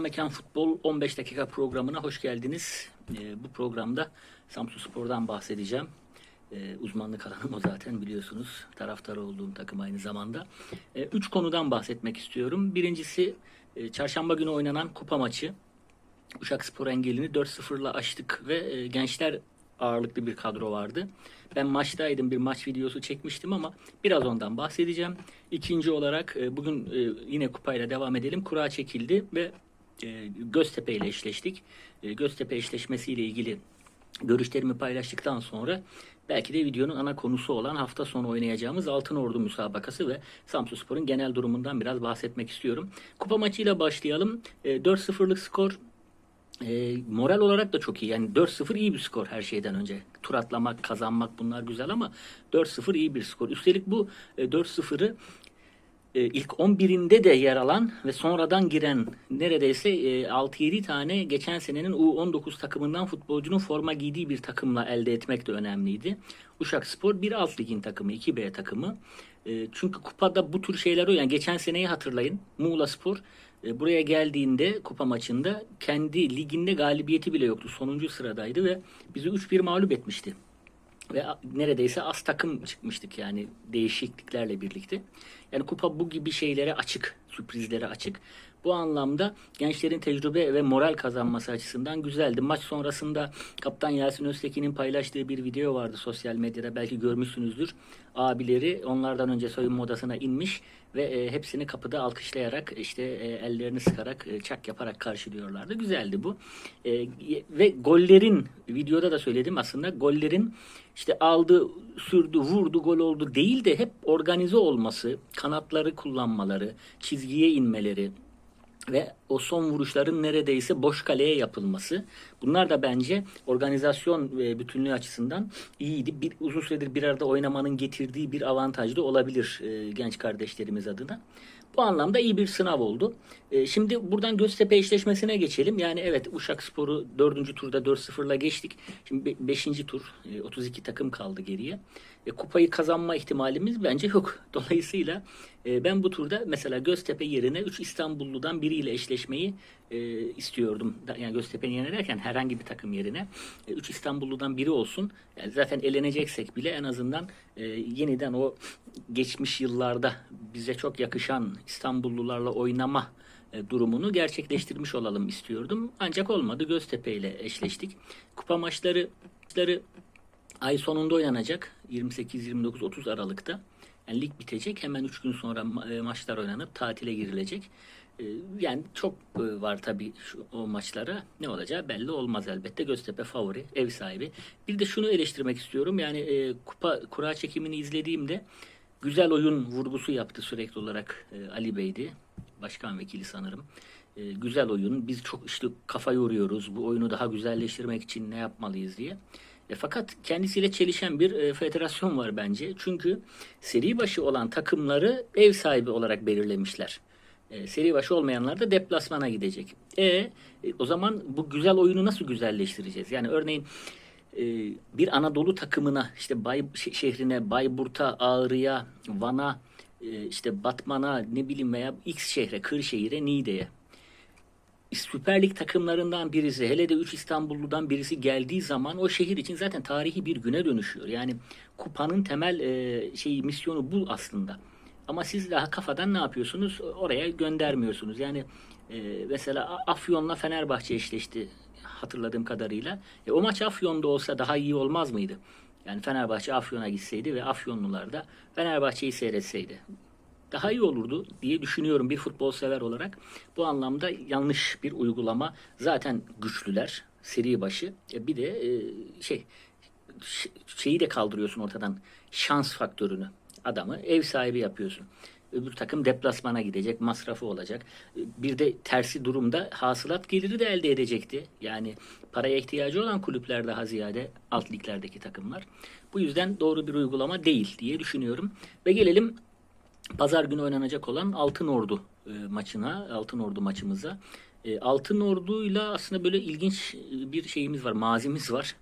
Zaman Mekan Futbol 15 dakika programına hoş geldiniz. Ee, bu programda Samsun Spor'dan bahsedeceğim. Ee, uzmanlık alanım o zaten biliyorsunuz. Taraftarı olduğum takım aynı zamanda. Ee, üç konudan bahsetmek istiyorum. Birincisi e, çarşamba günü oynanan kupa maçı. Uşak Spor engelini 4-0'la aştık ve e, gençler ağırlıklı bir kadro vardı. Ben maçtaydım bir maç videosu çekmiştim ama biraz ondan bahsedeceğim. İkinci olarak e, bugün e, yine kupayla devam edelim. Kura çekildi ve e, Göztepe ile eşleştik. E, Göztepe eşleşmesiyle ilgili görüşlerimi paylaştıktan sonra belki de videonun ana konusu olan hafta sonu oynayacağımız Altın Ordu müsabakası ve Samsunspor'un genel durumundan biraz bahsetmek istiyorum. Kupa maçıyla başlayalım. E, 4-0'lık skor e, moral olarak da çok iyi. Yani 4-0 iyi bir skor her şeyden önce. Tur atlamak, kazanmak bunlar güzel ama 4-0 iyi bir skor. Üstelik bu e, 4-0'ı e, ilk 11'inde de yer alan ve sonradan giren neredeyse e, 6-7 tane geçen senenin U19 takımından futbolcunun forma giydiği bir takımla elde etmek de önemliydi. Uşak Spor bir alt ligin takımı, 2B takımı. E, çünkü kupada bu tür şeyler o. Yani geçen seneyi hatırlayın. Muğla Spor e, buraya geldiğinde kupa maçında kendi liginde galibiyeti bile yoktu. Sonuncu sıradaydı ve bizi 3-1 mağlup etmişti. Ve neredeyse az takım çıkmıştık yani değişikliklerle birlikte. Yani kupa bu gibi şeylere açık, sürprizlere açık. Bu anlamda gençlerin tecrübe ve moral kazanması açısından güzeldi. Maç sonrasında Kaptan Yasin Öztekin'in paylaştığı bir video vardı sosyal medyada. Belki görmüşsünüzdür. Abileri onlardan önce soyunma odasına inmiş ve e, hepsini kapıda alkışlayarak işte e, ellerini sıkarak e, çak yaparak karşılıyorlardı. Güzeldi bu. E, ve gollerin videoda da söyledim aslında gollerin işte aldı, sürdü, vurdu, gol oldu değil de hep organize olması, kanatları kullanmaları, çizgiye inmeleri, ve o son vuruşların neredeyse boş kaleye yapılması. Bunlar da bence organizasyon ve bütünlüğü açısından iyiydi. Bir, uzun süredir bir arada oynamanın getirdiği bir avantaj da olabilir e, genç kardeşlerimiz adına. Bu anlamda iyi bir sınav oldu. E, şimdi buradan Göztepe eşleşmesine geçelim. Yani evet Uşak Spor'u 4. turda 4-0'la geçtik. Şimdi 5. tur e, 32 takım kaldı geriye. E, kupayı kazanma ihtimalimiz bence yok. Dolayısıyla e, ben bu turda mesela Göztepe yerine 3 İstanbulludan biriyle eşleşmeyi e, istiyordum. Yani Göztepe'nin yerine derken herhangi bir takım yerine 3 İstanbulludan biri olsun. Yani zaten eleneceksek bile en azından e, yeniden o geçmiş yıllarda bize çok yakışan İstanbullularla oynama e, durumunu gerçekleştirmiş olalım istiyordum. Ancak olmadı. Göztepe ile eşleştik. Kupa maçları maçları ay sonunda oynanacak. 28, 29, 30 Aralık'ta. Yani lig bitecek. Hemen 3 gün sonra e, maçlar oynanıp tatile girilecek. E, Yani çok e, var tabii şu, o maçlara. Ne olacağı belli olmaz elbette. Göztepe favori, ev sahibi. Bir de şunu eleştirmek istiyorum. Yani e, kupa kura çekimini izlediğimde güzel oyun vurgusu yaptı sürekli olarak e, Ali Bey'di. Başkan vekili sanırım. E, güzel oyun. Biz çok işte kafa yoruyoruz. Bu oyunu daha güzelleştirmek için ne yapmalıyız diye. E, fakat kendisiyle çelişen bir e, federasyon var bence. Çünkü seri başı olan takımları ev sahibi olarak belirlemişler. E, seri başı olmayanlar da deplasmana gidecek. E, e, o zaman bu güzel oyunu nasıl güzelleştireceğiz? Yani örneğin e, bir Anadolu takımına işte Bay şe- şehrine, Bayburt'a, Ağrı'ya, Van'a, e, işte Batman'a ne bileyim veya X şehre, Kırşehir'e, Niğde'ye Süper Lig takımlarından birisi, hele de 3 İstanbulludan birisi geldiği zaman o şehir için zaten tarihi bir güne dönüşüyor. Yani kupanın temel e, şeyi misyonu bu aslında. Ama siz daha kafadan ne yapıyorsunuz? Oraya göndermiyorsunuz. Yani e, mesela Afyon'la Fenerbahçe eşleşti hatırladığım kadarıyla. E, o maç Afyon'da olsa daha iyi olmaz mıydı? Yani Fenerbahçe Afyon'a gitseydi ve Afyonlular da Fenerbahçe'yi seyretseydi daha iyi olurdu diye düşünüyorum bir futbol sever olarak. Bu anlamda yanlış bir uygulama. Zaten güçlüler seri başı. E, bir de e, şey şeyi de kaldırıyorsun ortadan. Şans faktörünü. Adamı ev sahibi yapıyorsun. Öbür takım deplasmana gidecek, masrafı olacak. E, Bir de tersi durumda hasılat geliri de elde edecekti. Yani paraya ihtiyacı olan kulüpler daha ziyade alt liglerdeki takımlar. Bu yüzden doğru bir uygulama değil diye düşünüyorum. Ve gelelim Pazar günü oynanacak olan Altın Ordu e, maçına, Altın Ordu maçımıza. E, Altın Ordu'yla aslında böyle ilginç e, bir şeyimiz var, mazimiz var.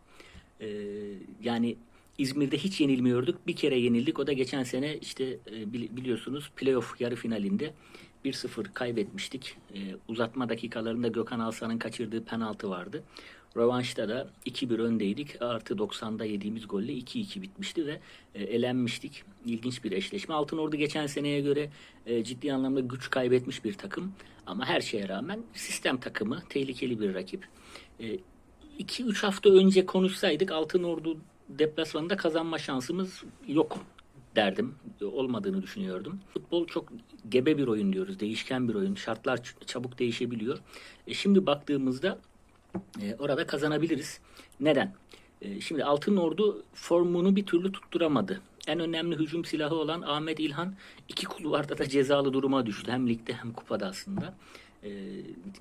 Yani İzmir'de hiç yenilmiyorduk. Bir kere yenildik. O da geçen sene işte bili- biliyorsunuz playoff yarı finalinde 1-0 kaybetmiştik. Uzatma dakikalarında Gökhan Alsan'ın kaçırdığı penaltı vardı. Rövanşta da 2-1 öndeydik. Artı 90'da yediğimiz golle 2-2 bitmişti ve e, elenmiştik. İlginç bir eşleşme. Altınordu geçen seneye göre e, ciddi anlamda güç kaybetmiş bir takım. Ama her şeye rağmen sistem takımı tehlikeli bir rakip. 2-3 hafta önce konuşsaydık Altınordu deplasmanında kazanma şansımız yok derdim. Olmadığını düşünüyordum. Futbol çok gebe bir oyun diyoruz. Değişken bir oyun. Şartlar çabuk değişebiliyor. E, şimdi baktığımızda e, orada kazanabiliriz. Neden? E, şimdi Altın Ordu formunu bir türlü tutturamadı. En önemli hücum silahı olan Ahmet İlhan iki kulvarda da cezalı duruma düştü. Hem ligde hem kupada aslında. E,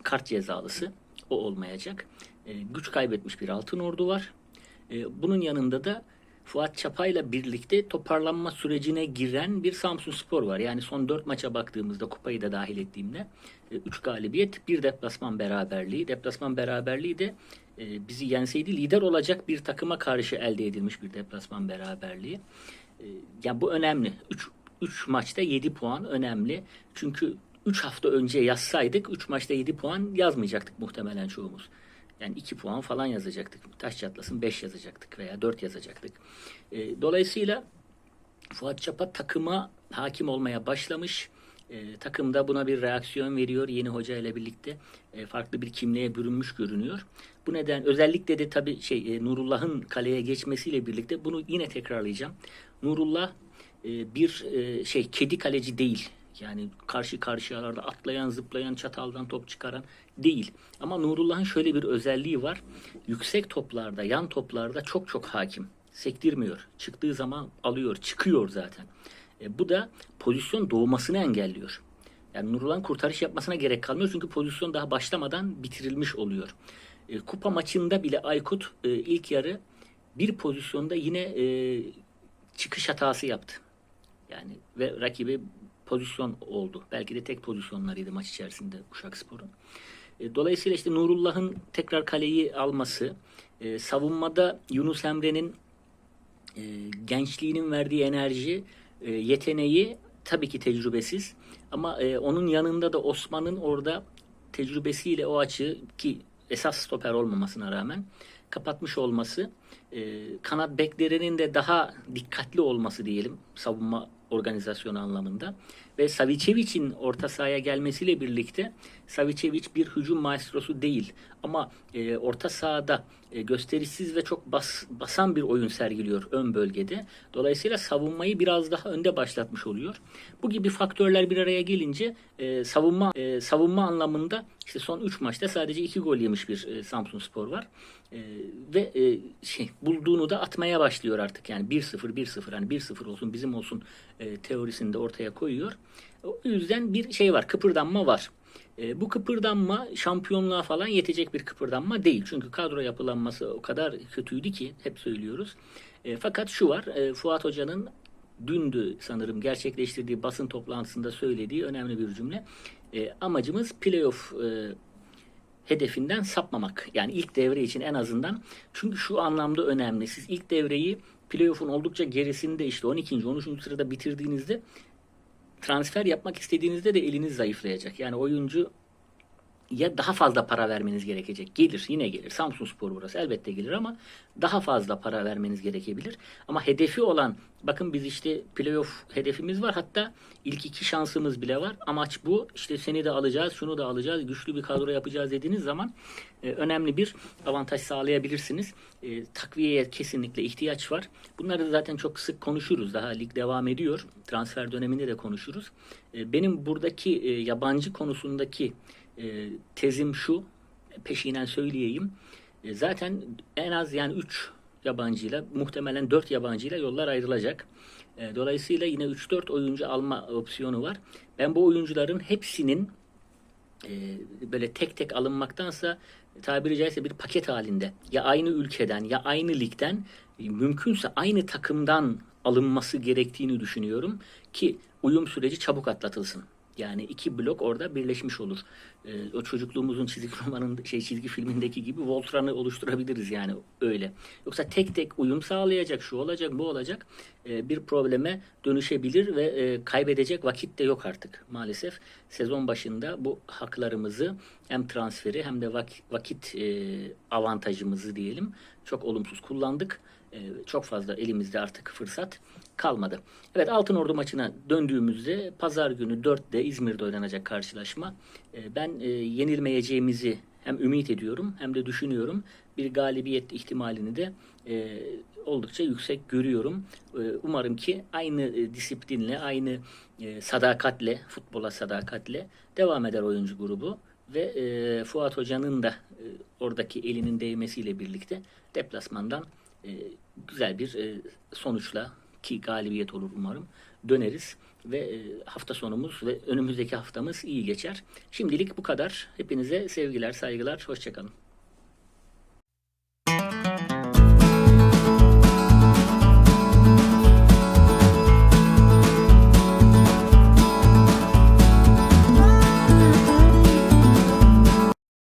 kart cezalısı. O olmayacak. Güç kaybetmiş bir Altın Ordu var. Bunun yanında da Fuat Çapa'yla birlikte toparlanma sürecine giren bir Samsun Spor var. Yani son 4 maça baktığımızda kupayı da dahil ettiğimde 3 galibiyet, bir deplasman beraberliği. Deplasman beraberliği de e, bizi yenseydi lider olacak bir takıma karşı elde edilmiş bir deplasman beraberliği. E, yani bu önemli. 3 3 maçta 7 puan önemli. Çünkü 3 hafta önce yazsaydık 3 maçta 7 puan yazmayacaktık muhtemelen çoğumuz. Yani 2 puan falan yazacaktık. Taş çatlasın 5 yazacaktık veya 4 yazacaktık. E, dolayısıyla Fuat Çapa takıma hakim olmaya başlamış. E, takım da buna bir reaksiyon veriyor yeni hoca ile birlikte. E, farklı bir kimliğe bürünmüş görünüyor. Bu neden özellikle de tabii şey e, Nurullah'ın kaleye geçmesiyle birlikte bunu yine tekrarlayacağım. Nurullah e, bir e, şey kedi kaleci değil. Yani karşı karşıyalarda atlayan, zıplayan, çataldan top çıkaran değil. Ama Nurullah'ın şöyle bir özelliği var. Yüksek toplarda, yan toplarda çok çok hakim. Sektirmiyor. Çıktığı zaman alıyor, çıkıyor zaten. E, bu da pozisyon doğmasını engelliyor. Yani Nurullah'ın kurtarış yapmasına gerek kalmıyor çünkü pozisyon daha başlamadan bitirilmiş oluyor. E, kupa maçında bile Aykut e, ilk yarı bir pozisyonda yine e, çıkış hatası yaptı. Yani ve rakibi pozisyon oldu. Belki de tek pozisyonlarıydı maç içerisinde Uşakspor'un. E, dolayısıyla işte Nurullah'ın tekrar kaleyi alması, e, savunmada Yunus Emre'nin e, gençliğinin verdiği enerji, yeteneği tabii ki tecrübesiz. Ama onun yanında da Osman'ın orada tecrübesiyle o açığı ki esas stoper olmamasına rağmen kapatmış olması, kanat beklerinin de daha dikkatli olması diyelim savunma organizasyonu anlamında ve Savicevic'in orta sahaya gelmesiyle birlikte Savicevic bir hücum maestrosu değil ama e, orta sahada e, gösterişsiz ve çok bas, basan bir oyun sergiliyor ön bölgede. Dolayısıyla savunmayı biraz daha önde başlatmış oluyor. Bu gibi faktörler bir araya gelince e, savunma e, savunma anlamında işte son 3 maçta sadece 2 gol yemiş bir e, Samsun Spor var. E, ve e, şey bulduğunu da atmaya başlıyor artık. Yani 1-0 1-0 hani 1-0 olsun bizim olsun e, teorisini de ortaya koyuyor. O yüzden bir şey var, kıpırdanma var. E, bu kıpırdanma şampiyonluğa falan yetecek bir kıpırdanma değil. Çünkü kadro yapılanması o kadar kötüydü ki hep söylüyoruz. E, fakat şu var, e, Fuat Hoca'nın dündü sanırım gerçekleştirdiği basın toplantısında söylediği önemli bir cümle. E, amacımız playoff e, hedefinden sapmamak. Yani ilk devre için en azından. Çünkü şu anlamda önemli. Siz ilk devreyi playoff'un oldukça gerisinde işte 12. 13. sırada bitirdiğinizde transfer yapmak istediğinizde de eliniz zayıflayacak. Yani oyuncu ya daha fazla para vermeniz gerekecek. Gelir yine gelir. Samsun Spor burası elbette gelir ama daha fazla para vermeniz gerekebilir. Ama hedefi olan bakın biz işte playoff hedefimiz var. Hatta ilk iki şansımız bile var. Amaç bu. İşte seni de alacağız, şunu da alacağız, güçlü bir kadro yapacağız dediğiniz zaman e, önemli bir avantaj sağlayabilirsiniz. E, takviyeye kesinlikle ihtiyaç var. Bunları da zaten çok sık konuşuruz. Daha lig devam ediyor. Transfer döneminde de konuşuruz. E, benim buradaki e, yabancı konusundaki e, tezim şu, peşinen söyleyeyim. E, zaten en az yani 3 yabancıyla, muhtemelen 4 yabancıyla yollar ayrılacak. E, dolayısıyla yine 3-4 oyuncu alma opsiyonu var. Ben bu oyuncuların hepsinin e, böyle tek tek alınmaktansa tabiri caizse bir paket halinde ya aynı ülkeden ya aynı ligden e, mümkünse aynı takımdan alınması gerektiğini düşünüyorum ki uyum süreci çabuk atlatılsın. Yani iki blok orada birleşmiş olur. o çocukluğumuzun çizgi romanın şey çizgi filmindeki gibi Voltran'ı oluşturabiliriz yani öyle. Yoksa tek tek uyum sağlayacak, şu olacak, bu olacak e, bir probleme dönüşebilir ve e, kaybedecek vakit de yok artık maalesef. Sezon başında bu haklarımızı hem transferi hem de vak- vakit e, avantajımızı diyelim çok olumsuz kullandık. E, çok fazla elimizde artık fırsat kalmadı. Evet Altın Ordu maçına döndüğümüzde pazar günü 4'te İzmir'de oynanacak karşılaşma. E, ben e, yenilmeyeceğimizi hem ümit ediyorum hem de düşünüyorum. Bir galibiyet ihtimalini de oldukça yüksek görüyorum. Umarım ki aynı disiplinle, aynı sadakatle, futbola sadakatle devam eder oyuncu grubu. Ve Fuat Hoca'nın da oradaki elinin değmesiyle birlikte deplasmandan e, güzel bir e, sonuçla ki galibiyet olur umarım döneriz ve e, hafta sonumuz ve önümüzdeki haftamız iyi geçer. Şimdilik bu kadar. Hepinize sevgiler, saygılar, hoşçakalın.